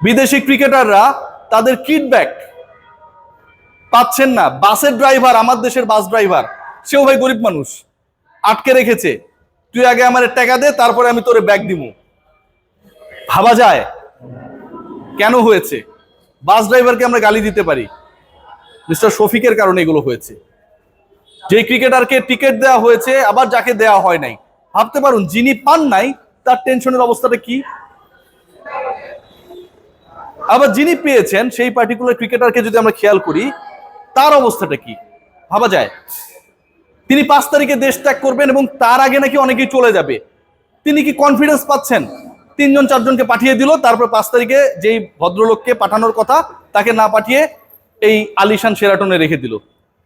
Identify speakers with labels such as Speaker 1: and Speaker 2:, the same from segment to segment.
Speaker 1: বিদেশি ক্রিকেটাররা তাদের কিডব্যাক পাচ্ছেন না। বাসের ড্রাইভার, আমার দেশের বাস ড্রাইভার, সেও ভাই গরিব মানুষ, আটকে রেখেছে। তুই আগে আমার টাকা দে, তারপরে আমি তোরে ব্যাগ দিব ভাবা যায়? কেন হয়েছে? বাস ড্রাইভারকে আমরা গালি দিতে পারি। মিস্টার শফিকের কারণে এগুলো হয়েছে। যে ক্রিকেটারকে টিকিট দেওয়া হয়েছে, আবার যাকে দেওয়া হয় নাই। ভাবতে পারুন, যিনি পান নাই, তার টেনশনের অবস্থাটা কি? আবার যিনি পেয়েছেন সেই পার্টিকুলার ক্রিকেটারকে যদি আমরা খেয়াল করি তার অবস্থাটা কি? ভাবা যায়? তিনি পাঁচ তারিখে দেশ ত্যাগ করবেন এবং তার আগে নাকি অনেকেই চলে যাবে। তিনি কি কনফিডেন্স পাচ্ছেন? তিনজন চারজনকে পাঠিয়ে দিল তারপর পাঁচ তারিখে যেই ভদ্রলোককে পাঠানোর কথা তাকে না পাঠিয়ে এই আলিশান সেরাটনে রেখে দিল।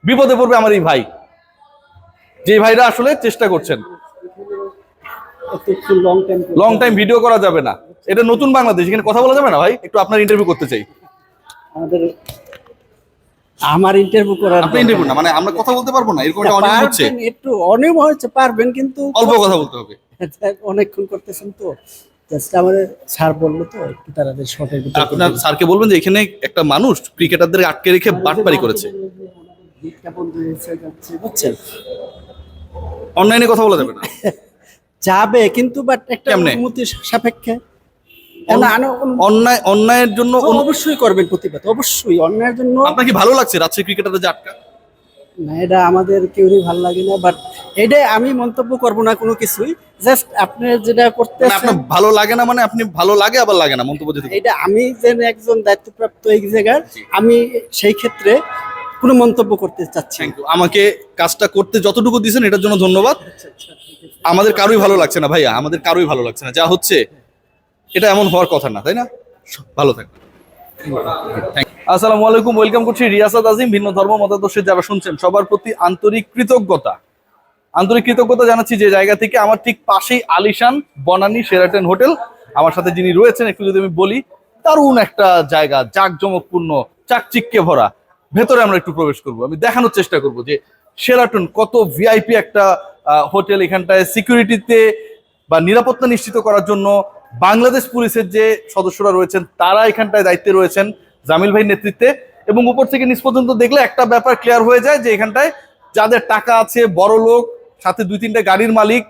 Speaker 1: বিপদে পড়বে আমার এই ভাই। যে ভাইরা আসলে চেষ্টা করছেন।
Speaker 2: লং টাইম
Speaker 1: ভিডিও করা যাবে না। এটা নতুন বাংলাদেশ এখানে কথা বলা যাবে না ভাই? একটু আপনার ইন্টারভিউ করতে চাই।
Speaker 2: আমাদের আমার ইন্টারভিউ করার
Speaker 1: আপনি ইন্টারভিউ না মানে আমরা কথা বলতে পারব না এরকম একটা অনিয়ম হচ্ছে?
Speaker 2: একটু অনিয়ম হচ্ছে পারবেন কিন্তু
Speaker 1: অল্প কথা বলতে হবে।
Speaker 2: অনেকক্ষণ করতেছেন তো। স্যার বলল তো একটু তাড়াতাড়ি শর্টের ভিতরে
Speaker 1: আপনার স্যারকে বলবেন যে এখানে একটা মানুষ ক্রিকেটারদের আটকে রেখে বাটপারি করেছে।
Speaker 2: বুঝছেন?
Speaker 1: অনলাইনে কথা বলা যাবে না।
Speaker 2: যাবে কিন্তু বাট একটা? অনুমতি সাপেক্ষে।
Speaker 1: অন্যায় অন্যায়ের জন্য
Speaker 2: অবশ্যই করবেন প্রতিবাদ অবশ্যই অন্যায়ের জন্য
Speaker 1: আপনার কি ভালো লাগছে রাজশাহী ক্রিকেটারদের যে আটকা?
Speaker 2: না এটা আমাদের কেউরই ভালো লাগে না বাট এটা আমি মন্তব্য করব না কোনো কিছুই জাস্ট আপনি যেটা করতে
Speaker 1: মানে আপনার ভালো লাগে না মানে আপনি ভালো লাগে আবার লাগে না মন্তব্য দিতে
Speaker 2: এটা আমি যে একজন দায়িত্বপ্রাপ্ত এই জায়গার আমি সেই ক্ষেত্রে কোনো মন্তব্য করতে চাচ্ছি
Speaker 1: আমাকে কাজটা করতে যতটুকু দিয়েছেন এটার জন্য ধন্যবাদ। আমাদের কারোই ভালো লাগছে না ভাইয়া আমাদের কারোই ভালো লাগছে না। যা হচ্ছে এটা এমন হওয়ার কথা না, তাই না? ভালো থাকবেন। আসসালামু আলাইকুম, ওয়েলকাম করছি রিয়াসাদ আজিম, ভিন্ন ধর্ম, মতাদর্শে যারা শুনছেন, সবার প্রতি আন্তরিক কৃতজ্ঞতা। আন্তরিক কৃতজ্ঞতা জানাচ্ছি যে জায়গা থেকে আমার ঠিক পাশেই আলিশান বনানী সেরাটেন হোটেল। আমার সাথে যিনি রয়েছেন, একটু যদি আমি বলি, দারুণ একটা জায়গা, জাঁকজমকপূর্ণ, চাকচিক্যে ভরা। ভেতরে আমরা একটু প্রবেশ করব। আমি দেখানোর চেষ্টা করব যে সেরাটন কত ভিআইপি একটা হোটেল এখানটায় সিকিউরিটিতে বা নিরাপত্তা নিশ্চিত করার জন্য বাংলাদেশ পুলিশের যে সদস্যরা রয়েছেন, তারা এখানটায় দায়িত্বে রয়েছেন জামিল ভাইয়ের নেতৃত্বে এবং উপর থেকে নিচ পর্যন্ত দেখলে একটা ব্যাপার ক্লিয়ার হয়ে যায় যে এখানটায় যাদের টাকা আছে, বড় লোক, সাথে দুই তিনটা গাড়ির মালিক,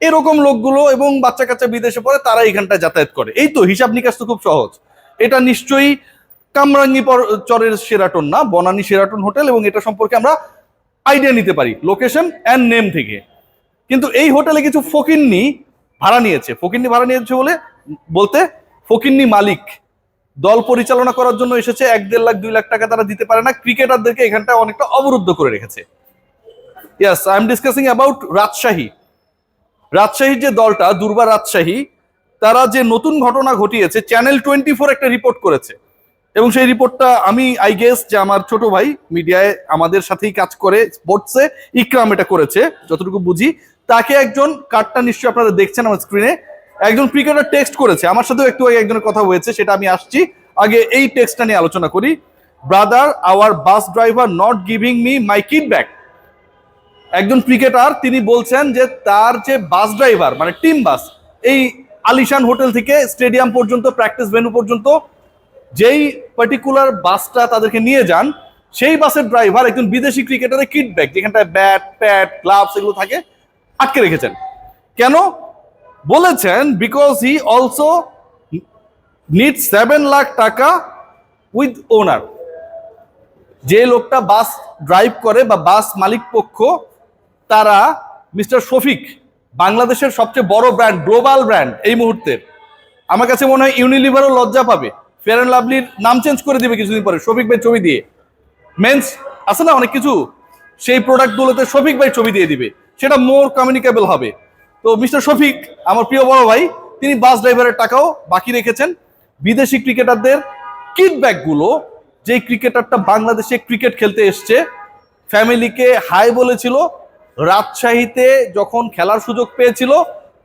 Speaker 1: এরকম লোকগুলো এবং বাচ্চা কাচ্চা বিদেশে পড়ে তারা এখানটায় যাতায়াত করে। এই তো হিসাব নিকাশ তো খুব সহজ। এটা নিশ্চয়ই কামরাঙ্গি চরের সেরাটন না, বনানী সেরাটন হোটেল এবং এটা সম্পর্কে আমরা আইডিয়া নিতে পারি লোকেশন অ্যান্ড নেম থেকে। কিন্তু এই হোটেলে কিছু ফকিন্নি ভাড়া নিয়েছে, ফকিন্নি ভাড়া নিয়েছে বলে বলতে ফকিন্নি মালিক দল পরিচালনা করার জন্য এসেছে, এক দেড় লাখ, দুই লাখ টাকা তারা দিতে পারে না, ক্রিকেটারদেরকে এখানটায় অনেকটা অবরুদ্ধ করে রেখেছে। Yes I am discussing about Rajshahi. রাজশাহীর যে দলটা দুর্বার রাজশাহী, তারা যে নতুন ঘটনা ঘটিয়েছে চ্যানেল টোয়েন্টি ফোর একটা রিপোর্ট করেছে। এবং সেই রিপোর্টটা আমি আই গেস যে আমার ছোট ভাই মিডিয়ায় আমাদের সাথেই কাজ করে স্পোর্টসে ইকরাম এটা করেছে, যতটুকু বুঝি। তাকে একজন কার্ডটা নিশ্চয়ই আপনারা দেখছেন আমার স্ক্রিনে একজন ক্রিকেটার টেক্সট করেছে। আমার সাথেও একটু আগে একজনের কথা হয়েছে, সেটা আমি আসছি। আগে এই টেক্সটটা নিয়ে আলোচনা করি। Brother our bus driver not giving me my kid back একজন ক্রিকেটার তিনি বলছেন যে তার যে বাস ড্রাইভার মানে টিম বাস এই আলিশান হোটেল থেকে স্টেডিয়াম পর্যন্ত প্র্যাকটিস ভেন্যু পর্যন্ত, যেই পার্টিকুলার বাসটা তাদেরকে নিয়ে যান, সেই বাসের ড্রাইভার একজন বিদেশি ক্রিকেটারের কিট ব্যাগ যেখানটায় ব্যাট প্যাট গ্লাভস এগুলো থাকে আটকে রেখেছেন। কেন? বলেছেন because he also need seven lakh taka with owner যে লোকটা বাস ড্রাইভ করে বা বাস মালিক পক্ষ, তারা মিস্টার শফিক, বাংলাদেশের সবচেয়ে বড় ব্র্যান্ড গ্লোবাল ব্র্যান্ড এই মুহূর্তের। আমার কাছে মনে হয় ইউনিলিভারও লজ্জা পাবে। ফেয়ার অ্যান্ড লাভলির নাম চেঞ্জ করে দিবে কিছুদিন পরে, শফিক ভাই ছবি দিয়ে। মেন্স আছে না অনেক কিছু? সেই প্রোডাক্টগুলোতে শফিক ভাই ছবি দিয়ে দিবে। সেটা মোর কমিউনিকেবল হবে। তো মিস্টার শফিক, আমার প্রিয় বড় ভাই, তিনি বাস ড্রাইভারের টাকাও বাকি রেখেছেন। বিদেশি ক্রিকেটারদের কিডব্যাকগুলো যে ক্রিকেটারটা বাংলাদেশে ক্রিকেট খেলতে এসছে ফ্যামিলিকে হাই বলেছিল, রাজশাহীতে যখন খেলার সুযোগ পেয়েছিল,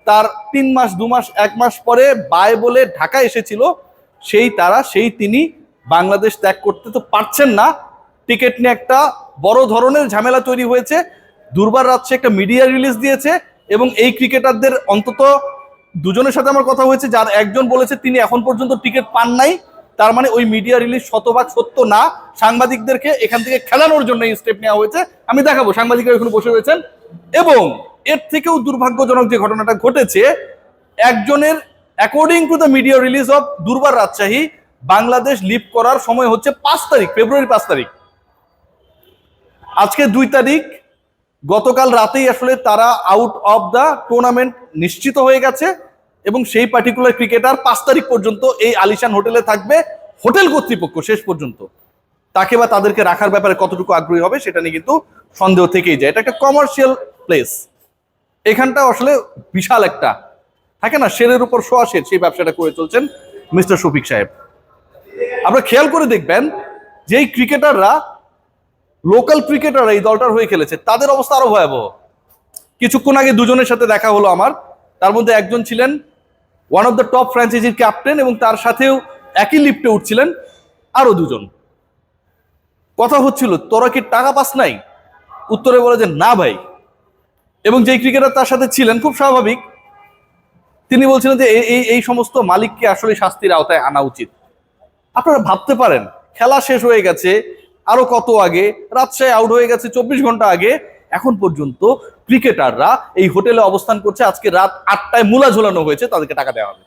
Speaker 1: তার তিন মাস, দু মাস, এক মাস পরে বাই বলে ঢাকা এসেছিল, সেই তারা, সেই তিনি বাংলাদেশ ত্যাগ করতে তো পারছেন না। টিকিট নিয়ে একটা বড় ধরনের ঝামেলা তৈরি হয়েছে। দুর্বার রাজশাহী একটা মিডিয়া রিলিজ দিয়েছে এবং এই ক্রিকেটারদের অন্তত দুজনের সাথে আমার কথা হয়েছে, যার একজন বলেছে তিনি এখন পর্যন্ত টিকিট পান নাই। তার মানে ওই মিডিয়া রিলিজ শতভাগ সত্য না। সাংবাদিকদেরকে এখান থেকে খেলানোর জন্য এই স্টেপ নেওয়া হয়েছে। আমি দেখাবো, সাংবাদিকরা এখানে বসে রয়েছেন। এবং এর থেকেও দুর্ভাগ্যজনক যে ঘটনাটা ঘটেছে, একজনের according to the media release of Durbar Rajshahi, Bangladesh leave করার সময় হচ্ছে পাঁচ তারিখ ফেব্রুয়ারি পাঁচ তারিখ। আজকে দুই তারিখ গতকাল রাতেই আসলে তারা আউট অফ দ্য টুর্নামেন্ট নিশ্চিত হয়ে গেছে এবং সেই পার্টিকুলার ক্রিকেটার পাঁচ তারিখ পর্যন্ত এই আলিশান হোটেলে থাকবে হোটেল কর্তৃপক্ষ শেষ পর্যন্ত। তাকে বা তাদেরকে রাখার ব্যাপারে কতটুকু আগ্রহী হবে সেটা নিয়ে কিন্তু সন্দেহ থেকেই যায়। এটা একটা কমার্শিয়াল প্লেস এখানটা আসলে বিশাল একটা। থাকে না? শেরের উপর শোয়া শের সেই ব্যবসাটা করে চলছেন মিস্টার শফিক সাহেব। আপনারা খেয়াল করে দেখবেন যে এই ক্রিকেটাররা লোকাল ক্রিকেটাররা এই দলটার হয়ে খেলেছে। তাদের অবস্থা আরও ভয়াবহ। কিছুক্ষণ আগে দুজনের সাথে দেখা হলো আমার। তার মধ্যে একজন ছিলেন ওয়ান অফ দ্য টপ ফ্র্যাঞ্চাইজির ক্যাপ্টেন এবং তার সাথেও একই লিফটে উঠছিলেন আরও দুজন। কথা হচ্ছিল, তোরা কি টাকা পাস নাই? উত্তরে বলে যে, না ভাই। এবং যেই ক্রিকেটার তার সাথে ছিলেন, খুব স্বাভাবিক, তিনি বলছিলেন যে এই এই সমস্ত মালিককে আসলে শাস্তির আওতায় আনা উচিত। আপনারা ভাবতে পারেন, খেলা শেষ হয়ে গেছে আরও কত আগে? রাজশাহী আউট হয়ে গেছে চব্বিশ ঘণ্টা আগে। এখন পর্যন্ত ক্রিকেটাররা এই হোটেলে অবস্থান করছে। আজকে রাত আটটায় মূলা ঝোলানো হয়েছে, তাদেরকে টাকা দেওয়া হবে।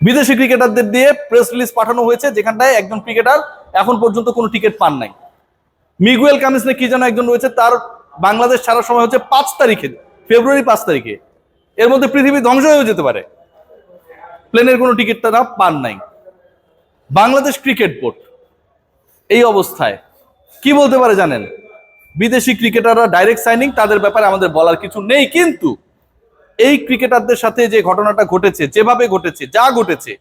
Speaker 1: বিদেশি ক্রিকেটারদের দিয়ে প্রেস রিলিজ পাঠানো হয়েছে, যেখানটায় একজন ক্রিকেটার এখন পর্যন্ত কোনো টিকিট পান নাই। মিগুয়েল কামিস কি যেন একজন রয়েছে, তার বাংলাদেশ ছাড়ার সময় হচ্ছে পাঁচ তারিখে, ফেব্রুয়ারি পাঁচ তারিখে। এর মধ্যে পৃথিবী ধ্বংস হয়ে যেতে পারে। প্লেনের কোনো টিকিট তারা পান নাই। বাংলাদেশ ক্রিকেট বোর্ড এই অবস্থায়। কি বলতে পারে জানেন? বিদেশি ক্রিকেটাররা ডাইরেক্ট সাইনিং তাদের ব্যাপারে আমাদের বলার কিছু নেই, কিন্তু এই ক্রিকেটারদের সাথে যে ঘটনাটা ঘটেছে, যেভাবে ঘটেছে, যা ঘটেছে,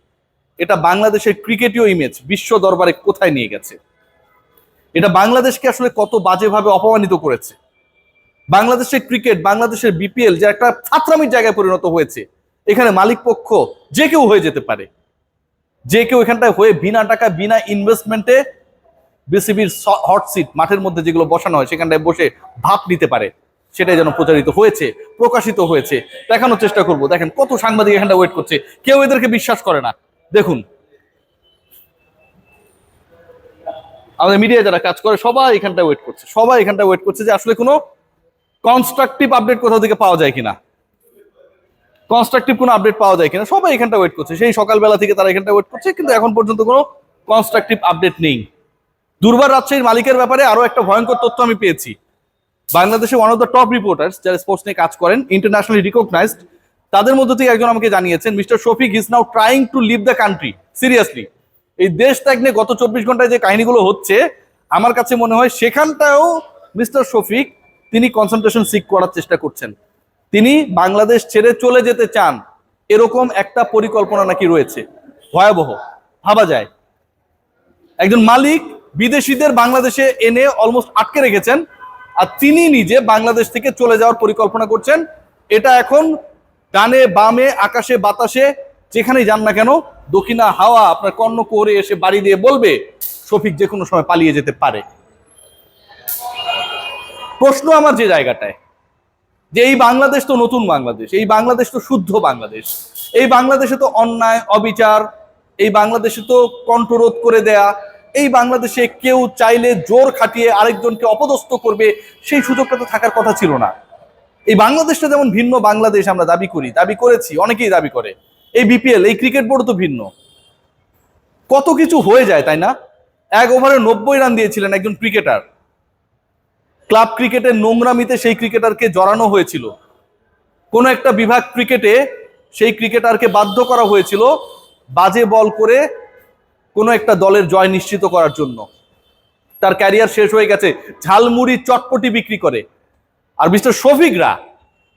Speaker 1: এটা বাংলাদেশের ক্রিকেটীয় ইমেজ বিশ্ব দরবারে কোথায় নিয়ে গেছে? এটা বাংলাদেশকে আসলে কত বাজেভাবে অপমানিত করেছে? বাংলাদেশের ক্রিকেট, বাংলাদেশের বিপিএল যে একটা ছাত্রামির জায়গায় পরিণত হয়েছে, এখানে মালিক পক্ষ যে কেউ হয়ে যেতে পারে। যে কেউ এখানটায় হয়ে বিনা টাকা বিনা ইনভেস্টমেন্টে বিসিবির হট সিট মাঠের মধ্যে যেগুলো বসানো হয়, সেখানটায় বসে ভাব নিতে পারে। সেটাই যেন প্রচারিত হয়েছে, প্রকাশিত হয়েছে। দেখানোর চেষ্টা করব। দেখেন কত সাংবাদিক এখানটা ওয়েট করছে। কেউ এদেরকে বিশ্বাস করে না। দেখুন। আমাদের মিডিয়া যারা কাজ করে, সবাই এখানটা ওয়েট করছে। সবাই এখানটা ওয়েট করছে যে আসলে কোনো কনস্ট্রাকটিভ আপডেট কোথাও থেকে পাওয়া যায় কিনা। কনস্ট্রাকটিভ কোনো আপডেট পাওয়া যায় কিনা, সবাই এখানটা ওয়েট করছে। সেই সকালবেলা থেকে তারা এখানটা ওয়েট করছে, কিন্তু এখন পর্যন্ত কোনো কনস্ট্রাকটিভ আপডেট নেই। দুর্বার রাজশাহীর মালিকের ব্যাপারে আরও একটা ভয়ঙ্কর তথ্য আমি পেয়েছি। বাংলাদেশে one of the top reporters যারা স্পোর্টস নিয়ে কাজ করেন ইন্টারন্যাশনালি রিকগনাইজড তাদের মধ্যে থেকে একজন আমাকে জানিয়েছেন mister Shafiq is now trying to leave the country seriously এই দেশ ত্যাগ নিয়ে গত চব্বিশ ঘন্টায় যে কাহিনীগুলো হচ্ছে, আমার কাছে মনে হয় সেখানটাও মিস্টার শফিক তিনি কনসেন্ট্রেশন সিক করার চেষ্টা করছেন। তিনি বাংলাদেশ ছেড়ে চলে যেতে চান, এরকম একটা পরিকল্পনা নাকি রয়েছে। ভয়াবহ, ভাবা যায়। একজন মালিক বিদেশিদের বাংলাদেশে এনে অলমোস্ট আটকে রেখেছেন। আর তিনি নিজে বাংলাদেশ থেকে চলে যাওয়ার পরিকল্পনা করছেন। এটা এখন ডানে, বামে, আকাশে, বাতাসে, যেখানেই যান না কেন, দক্ষিণা হাওয়া আপনার কর্ণ কোহরে এসে বাড়ি দিয়ে বলবে, শফিক যে কোনো সময় পালিয়ে যেতে পারে। প্রশ্ন আমার যে জায়গাটায়, যে এই বাংলাদেশ তো নতুন বাংলাদেশ, এই বাংলাদেশ তো শুদ্ধ বাংলাদেশ, এই বাংলাদেশে তো অন্যায়, অবিচার, এই বাংলাদেশে তো কণ্ঠরোধ করে দেয়া এই বাংলাদেশে কেউ চাইলে জোর খাটিয়ে আরেকজনকে অপদস্থ করবে, সেই সুযোগটা তো থাকার কথা ছিল না। এই বাংলাদেশটা যেমন ভিন্ন বাংলাদেশ আমরা দাবি করি, দাবি করেছি, অনেকেই দাবি করে। এই বিপিএল এই ক্রিকেট বোর্ড তো ভিন্ন। কত কিছু হয়ে যায়, তাই না? এক ওভারে নব্বই রান দিয়েছিলেন একজন ক্রিকেটার। ক্লাব ক্রিকেটের নোংরামিতে সেই ক্রিকেটারকে জড়ানো হয়েছিল। কোনো একটা বিভাগ ক্রিকেটে সেই ক্রিকেটারকে বাধ্য করা হয়েছিল, বাজে বল করে কোনো একটা দলের জয় নিশ্চিত করার জন্য। তার ক্যারিয়ার শেষ হয়ে গেছে, ঝালমুড়ি চটপটি বিক্রি করে। আর মিস্টার শফিকরা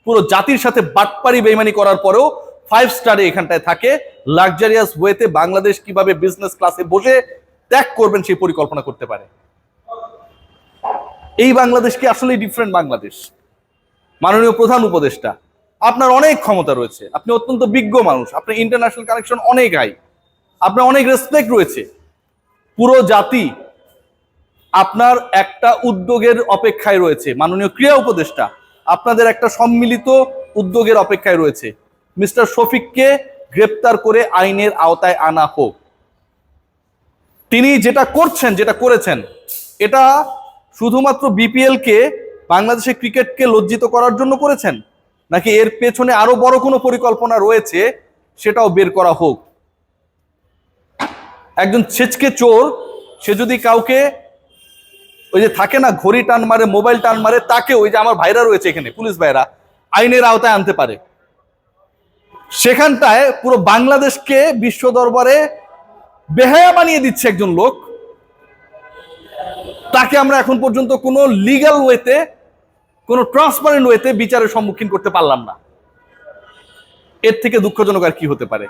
Speaker 1: পুরো জাতির সাথে বাটপারি বেইমানি করার পরেও ফাইভ স্টারে এখানটায় থাকে। লাক্সারিয়াস ওয়েতে বাংলাদেশ কীভাবে বিজনেস ক্লাসে বসে ত্যাগ করবেন সেই পরিকল্পনা করতে পারে। এই বাংলাদেশ কি আসলে ডিফারেন্ট বাংলাদেশ? মাননীয় প্রধান উপদেষ্টা, আপনার অনেক ক্ষমতা রয়েছে। আপনি অত্যন্ত বিজ্ঞ মানুষ, আপনার ইন্টারন্যাশনাল কানেকশন অনেক হাই আপনার অনেক রেসপেক্ট রয়েছে। পুরো জাতি আপনার একটা উদ্যোগের অপেক্ষায় রয়েছে। মাননীয় ক্রীড়া উপদেষ্টা, আপনাদের একটা সম্মিলিত উদ্যোগের অপেক্ষায় রয়েছে। মিস্টার শফিককে গ্রেপ্তার করে আইনের আওতায় আনা হোক। তিনি যেটা করছেন, যেটা করেছেন, এটা শুধুমাত্র বিপিএল কে বাংলাদেশের ক্রিকেটকে লজ্জিত করার জন্য করেছেন? নাকি এর পেছনে আরও বড় কোনো পরিকল্পনা রয়েছে, সেটাও বের করা হোক। একজন ছেচকে চোর, সে যদি কাউকে ওই যে থাকে না, ঘড়ি টান মারে, মোবাইল টান মারে, তাকে ওই যে আমার ভাইরা রয়েছে এখানে, পুলিশ ভাইরা, আইনের আওতায় আনতে পারে। সেখানটায় পুরো বাংলাদেশকে বিশ্ব দরবারে বেহায়া বানিয়ে দিচ্ছে একজন লোক। তাকে আমরা এখন পর্যন্ত কোনো লিগ্যাল ওয়েতে কোনো ট্রান্সপারেন্ট ওয়েতে বিচারের সম্মুখীন করতে পারলাম না। এর থেকে দুঃখজনক আর কি হতে পারে।